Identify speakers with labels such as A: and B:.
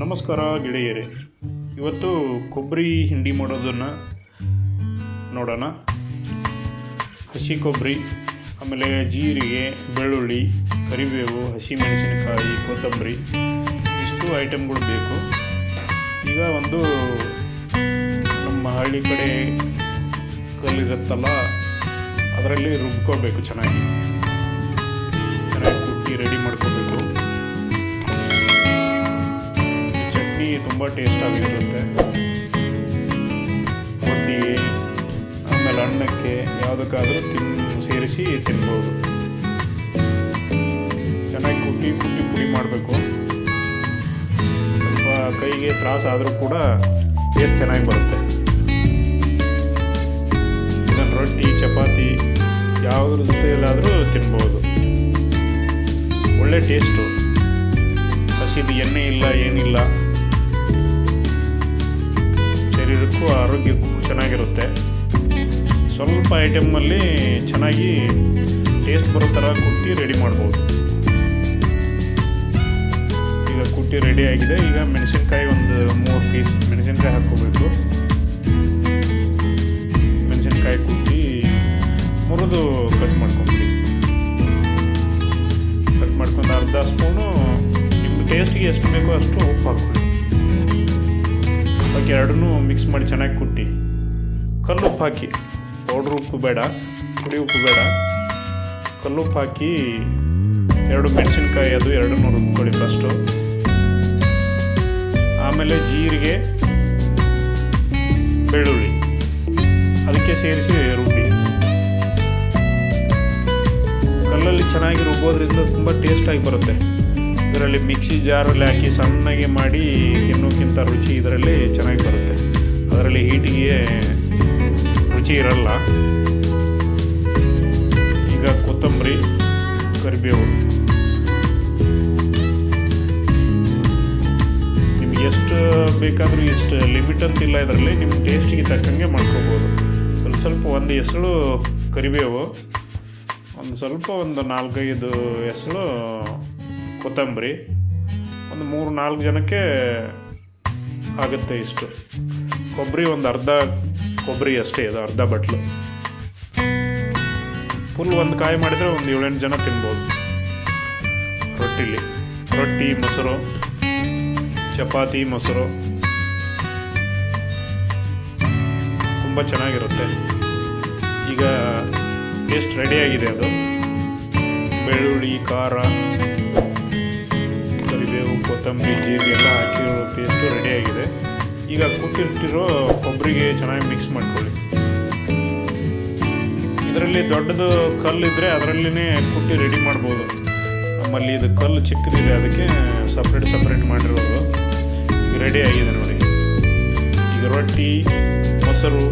A: ನಮಸ್ಕಾರ ಗೆಳೆಯರೇ. ಇವತ್ತು ಕೊಬ್ಬರಿ ಹಿಂಡಿ ಮಾಡೋದನ್ನು ನೋಡೋಣ. ಹಸಿ ಕೊಬ್ಬರಿ, ಆಮೇಲೆ ಜೀರಿಗೆ, ಬೆಳ್ಳುಳ್ಳಿ, ಕರಿಬೇವು, ಹಸಿಮೆಣಸಿನಕಾಯಿ, ಕೊತ್ತಂಬರಿ, ಇಷ್ಟು ಐಟಮ್ಗಳು ಬೇಕು. ಈಗ ಒಂದು ನಮ್ಮ ಹಳ್ಳಿ ಕಡೆ ಕಲ್ಲಿರುತ್ತಲ್ಲ, ಅದರಲ್ಲಿ ರುಬ್ಕೋಬೇಕು ಚೆನ್ನಾಗಿ. ಚಟ್ನಿ ತುಂಬ ಟೇಸ್ಟ್ ಆಗಿರುತ್ತೆ. ರೊಟ್ಟಿಗೆ ಆಮೇಲೆ ಅನ್ನಕ್ಕೆ ಯಾವುದಕ್ಕಾದರೂ ತಿನ್, ಸೇರಿಸಿ ತಿನ್ಬೋದು. ಚೆನ್ನಾಗಿ ಕುಟ್ಟಿ ಕುಟ್ಟಿ, ಪುಡಿ ಮಾಡಬೇಕು. ಸ್ವಲ್ಪ ಕೈಗೆ ತ್ರಾಸ ಆದರೂ ಕೂಡ ಟೇಸ್ಟ್ ಚೆನ್ನಾಗಿ ಬರುತ್ತೆ. ಇದನ್ನು ರೊಟ್ಟಿ, ಚಪಾತಿ, ಯಾವುದ್ರ ಜೊತೆಯಲ್ಲಾದರೂ ತಿನ್ಬೋದು. ಒಳ್ಳೆ ಟೇಸ್ಟು. ಹಸಿದು ಎಣ್ಣೆ ಇಲ್ಲ, ಏನಿಲ್ಲ. ಶರೀರಕ್ಕೂ ಆರೋಗ್ಯಕ್ಕೂ ಚೆನ್ನಾಗಿರುತ್ತೆ. ಸ್ವಲ್ಪ ಐಟಮಲ್ಲಿ ಚೆನ್ನಾಗಿ ಟೇಸ್ಟ್ ಬರೋ ಥರ ಕುಟ್ಟಿ ರೆಡಿ ಮಾಡ್ಬೋದು. ಈಗ ಕುಟ್ಟಿ ರೆಡಿ ಆಗಿದೆ. ಈಗ ಮೆಣಸಿನ್ಕಾಯಿ ಒಂದು ಮೂರು ಪೀಸ್ ಮೆಣಸಿನ್ಕಾಯಿ ಹಾಕ್ಕೋಬೇಕು. ಮೆಣಸಿನ್ಕಾಯಿ ಕುಟ್ಟಿ ಮುರಿದು ಕಟ್ ಮಾಡ್ಕೊಂಬಿಡಿ. ಕಟ್ ಮಾಡ್ಕೊಂಡು ಅರ್ಧ ಸ್ಪೂನು ನಿಮ್ಮ ಟೇಸ್ಟಿಗೆ ಎಷ್ಟು ಬೇಕೋ ಅಷ್ಟು ಉಪ್ಪು ಹಾಕ್ಕೊಳ್ಳಿ. ಹಾಕಿ ಎರಡನ್ನೂ ಮಿಕ್ಸ್ ಮಾಡಿ ಚೆನ್ನಾಗಿ ಕುಟ್ಟಿ. ಕಲ್ಲು ಉಪ್ಪು ಹಾಕಿ. ಪೌಡ್ರ್ ಉಪ್ಪು ಬೇಡ, ಪುಡಿ ಉಪ್ಪು ಬೇಡ. ಕಲ್ಲು ಉಪ್ಪು ಹಾಕಿ ಎರಡು ಮೆಣಸಿನ್ಕಾಯಿ, ಅದು ಎರಡನ್ನೂ ರುಬ್ಕೊಳ್ಳಿ ಫಸ್ಟು ಆಮೇಲೆ ಜೀರಿಗೆ, ಬೆಳ್ಳುಳ್ಳಿ. ಅದಕ್ಕೆ ಸೇರಿಸಿ ರುಬ್ಬಿ. ಕಲ್ಲಲ್ಲಿ ಚೆನ್ನಾಗಿ ರುಬ್ಬೋದ್ರಿಂದ ತುಂಬ ಟೇಸ್ಟಾಗಿ ಬರುತ್ತೆ. ಇದರಲ್ಲಿ ಮಿಕ್ಸಿ ಜಾರಲ್ಲಿ ಹಾಕಿ ಸಣ್ಣಗೆ ಮಾಡಿ ತಿನ್ನೋಕ್ಕಿಂತ ರುಚಿ ಇದರಲ್ಲಿ ಚೆನ್ನಾಗಿ ಬರುತ್ತೆ. ಅದರಲ್ಲಿ ಹೀಟಿಗೆ ರುಚಿ ಇರಲ್ಲ. ಈಗ ಕೊತ್ತಂಬರಿ, ಕರಿಬೇವು. ನಿಮ್ಗೆ ಎಷ್ಟು ಬೇಕಾದರೂ ಎಷ್ಟು ಲಿಮಿಟ್ ಅಂತಿಲ್ಲ ಇದರಲ್ಲಿ, ನಿಮ್ಮ ಟೇಸ್ಟಿಗೆ ತಕ್ಕಂಗೆ ಮಾಡ್ಕೋಬೋದು. ಸ್ವಲ್ಪ ಸ್ವಲ್ಪ ಒಂದು ಹೆಸಳು ಕರಿಬೇವು. ಒಂದು ಸ್ವಲ್ಪ ಒಂದು ನಾಲ್ಕೈದು ಎಸಳು ಕೊತ್ತಂಬರಿ. ಒಂದು ಮೂರು ನಾಲ್ಕು ಜನಕ್ಕೆ ಆಗುತ್ತೆ ಇಷ್ಟು. ಕೊಬ್ಬರಿ ಒಂದು ಅರ್ಧ ಕೊಬ್ಬರಿ ಅಷ್ಟೇ ಇದು ಅರ್ಧ ಬಟ್ಲು. ಫುಲ್ ಒಂದು ಕಾಯಿ ಮಾಡಿದರೆ ಒಂದು ಏಳೆಂಟು ಜನ ತಿನ್ಬೋದು. ರೊಟ್ಟಿಲಿ. ರೊಟ್ಟಿ, ಮೊಸರು, ಚಪಾತಿ, ಮೊಸರು. ತುಂಬ ಚೆನ್ನಾಗಿರುತ್ತೆ. ಈಗ ಟೇಸ್ಟ್ ರೆಡಿಯಾಗಿದೆ ಅದು. ಬೆಳ್ಳುಳ್ಳಿ, ಖಾರ. ಕೊತ್ತಂಬರಿ ಜೀರಿಗೆ ಎಲ್ಲ ಹಾಕಿರೋ ಪೇಸ್ಟು ರೆಡಿಯಾಗಿದೆ ಈಗ ಕುಟ್ಟಿರ್ತಿರೋ ಕೊಬ್ಬರಿಗೆ ಚೆನ್ನಾಗಿ ಮಿಕ್ಸ್ ಮಾಡ್ಕೊಳ್ಳಿ. ಇದರಲ್ಲಿ ದೊಡ್ಡದು ಕಲ್ಲಿದ್ದರೆ ಅದರಲ್ಲಿನೇ ಕುಟ್ಟಿ ರೆಡಿ ಮಾಡ್ಬೋದು. ನಮ್ಮಲ್ಲಿ ಇದು ಕಲ್ಲು ಚಿಕ್ಕದಿದೆ, ಅದಕ್ಕೆ ಸಪ್ರೇಟ್ ಸಪ್ರೇಟ್ ಮಾಡಿರೋದು. ರೆಡಿ ಆಗಿದೆ ನೋಡಿ. ಈಗ ರೊಟ್ಟಿ, ಮೊಸರು